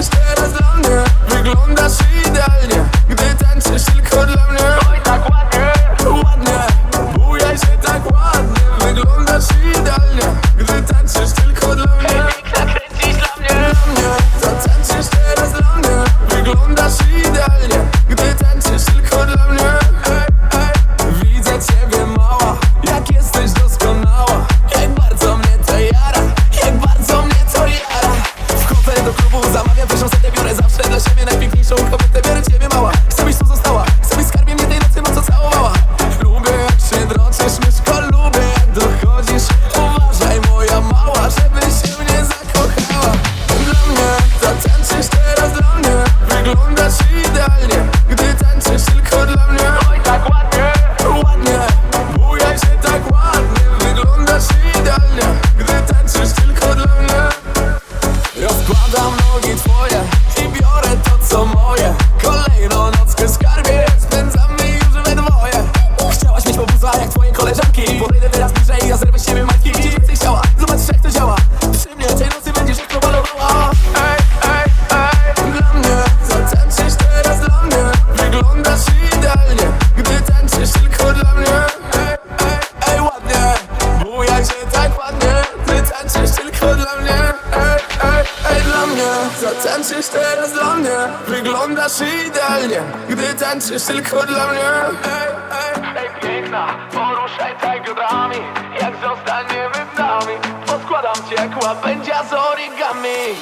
Just idealnie Gdy tańczysz tylko dla mnie. Ej, ej, ej, ładnie. Bujaj się tak ładnie Ty tańczysz tylko dla mnie. Ej, ej, ej, dla mnie. Zatańczysz teraz dla mnie. Wyglądasz idealnie Gdy tańczysz tylko dla mnie. Ej, ej, ej, piękna Poruszaj tak biodrami Jak zostaniemy w nami. Poskładam cię jak łabędzia z origami.